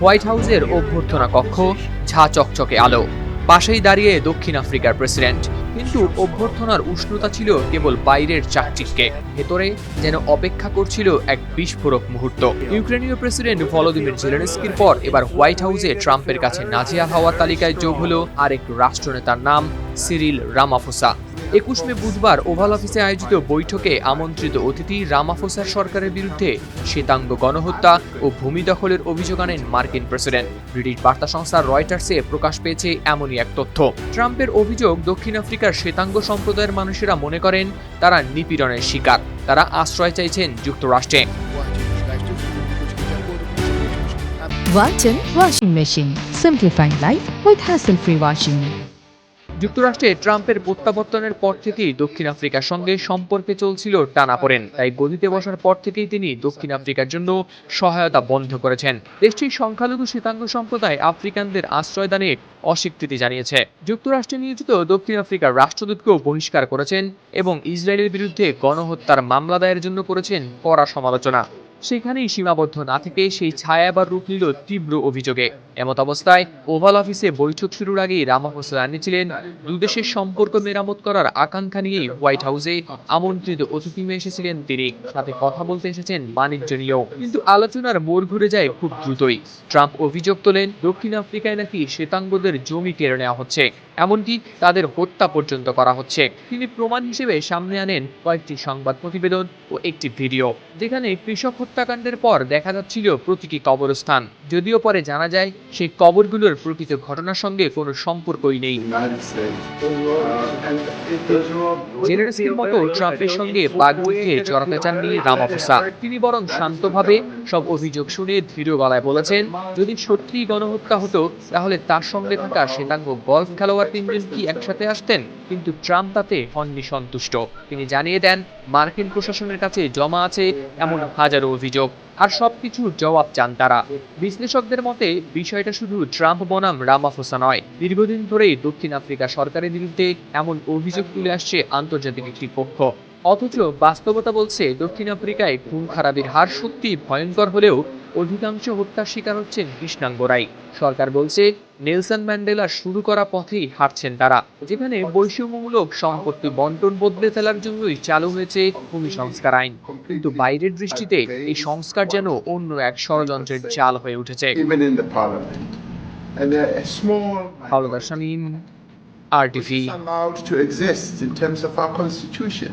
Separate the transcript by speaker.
Speaker 1: White হাউসের অভ্যর্থনা কক্ষ ঝা চকচকে আলো। পাশেই দাঁড়িয়ে দক্ষিণ আফ্রিকার প্রেসিডেন্ট। কিন্তু অভ্যর্থনার উষ্ণতা ছিল কেবল বাইরের চাকচিক্যে। ভেতরে যেন অপেক্ষা করছিল এক বিস্ফোরক মুহূর্ত। ইউক্রেনীয় প্রেসিডেন্ট ভলোদিমির জেলেনস্কির পর এবার হোয়াইট হাউসে ট্রাম্পের কাছে নাজিয়া হওয়ার তালিকায় যোগ হলো আরেক রাষ্ট্রনেতার নাম সিরিল রামাফোসা। একুশ মে বুধবার ওভাল অফিসে আয়োজিত বৈঠকে আমন্ত্রিত অতিথি রামাফোসার সরকারের বিরুদ্ধে শ্বেতাঙ্গ গণহত্যা ও ভূমি দখলের অভিযোগ আনেন মার্কিন প্রেসিডেন্ট ব্রিটিশ বার্তা সংস্থা রয়টার্সে প্রকাশ পেয়েছে এমনই এক তথ্য ট্রাম্পের অভিযোগ, দক্ষিণ আফ্রিকার শ্বেতাঙ্গ সম্প্রদায়ের মানুষেরা মনে করেন তারা নিপীড়নের শিকার তারা আশ্রয় চাইছেন যুক্তরাষ্ট্রে
Speaker 2: Walton Washing Machine. Simplifying life with hassle-free washing.
Speaker 1: যুক্তরাষ্ট্রে ট্রাম্পের প্রত্যাবর্তনের পর থেকেই দক্ষিণ আফ্রিকার সঙ্গে সম্পর্কে চলছিল টানাপোড়েন তাই গদিতে বসার পর থেকেই তিনি দক্ষিণ আফ্রিকার জন্য সহায়তা বন্ধ করেছেন। দেশটির সংখ্যালঘু শ্বেতাঙ্গ সম্প্রদায় আফ্রিকানদের আশ্রয়দানে অস্বীকৃতি জানিয়েছে। যুক্তরাষ্ট্রে নিয়োজিত দক্ষিণ আফ্রিকার রাষ্ট্রদূতকেও বহিষ্কার করেছেন এবং ইসরায়েলের বিরুদ্ধে গণহত্যার মামলা দায়ের জন্য করেছেন কড়া সমালোচনা। সেখানেই সীমাবদ্ধ না থেকে সেই ছায়া এবার রূপ নিল তীব্র অভিযোগে। এমত অবস্থায় ওভাল অফিসে বৈঠক শুরুর আগেই রামাফোসা জানিয়েছিলেন দুদেশের সম্পর্ক মেরামত করার আকাঙ্ক্ষা নিয়েই হোয়াইট হাউসে আমন্ত্রিত অতিথি এসেছিলেন তিনি। সাথে কথা বলতে এসেছেন বাণিজ্য নিয়েও। কিন্তু আলোচনার মোড় ঘুরে যায় খুব দ্রুতই। ট্রাম্প অভিযোগ তোলেন, দক্ষিণ আফ্রিকায় নাকি শ্বেতাঙ্গদের জমি কেড়ে নেওয়া হচ্ছে। এমনকি তাদের হত্যা পর্যন্ত করা হচ্ছে। তিনি প্রমাণ হিসেবে সামনে আনেন কয়েকটি সংবাদ প্রতিবেদন ও একটি ভিডিও, যেখানে কৃষক হত্যাকাণ্ডের পর দেখা যাচ্ছিল প্রতীকী কবরস্থান। যদিও পরে জানা যায় সেই কবরগুলোর প্রকৃত ঘটনার সঙ্গে কোনো সম্পর্কই নেই। মতো ট্রাম্পের সঙ্গে জড়াতে চাননি রামাফোসা। তিনি বরং শান্তভাবে সব অভিযোগ শুনে ধীর গলায় বলেছেন, যদি সত্যিই গণহত্যা হতো, তাহলে তার সঙ্গে থাকা শ্বেতাঙ্গ গলফ খেলোয়াড় তিনজন কি একসাথে আসতেন? কিন্তু ট্রাম্প তাতে হননি সন্তুষ্ট তিনি জানিয়ে দেন মার্কিন প্রশাসনের কাছে জমা আছে এমন হাজারো অভিযোগ। আর সবকিছুর জবাব চান তারা। বিশ্লেষকদের মতে, বিষয়টা শুধু ট্রাম্প বনাম রামাফোসা নয়। দীর্ঘদিন ধরেই দক্ষিণ আফ্রিকা সরকারের বিরুদ্ধে এমন অভিযোগ তুলে আসছে আন্তর্জাতিক একটি পক্ষ। অথচ বাস্তবতা বলছে দক্ষিণ আফ্রিকায় খুন খারাপের হার সত্যি ভয়ঙ্কর হলেও অধিকাংশ হত্যার শিকার হচ্ছেন কৃষ্ণাঙ্গরাই সরকার বলছে নেলসন ম্যান্ডেলা শুরু করা পথেই হাঁটছেন তারা যেখানে বৈষম্যমূলক সম্পত্তি বন্টন বদলে ফেলার জন্যই চালু হয়েছে ভূমি সংস্কার আইন। কিন্তু বাইরের দৃষ্টিতে এই সংস্কার যেন অন্য এক ষড়যন্ত্রের চাল হয়ে উঠেছে। Howlader Shamim
Speaker 3: allowed to exist in terms of our constitution.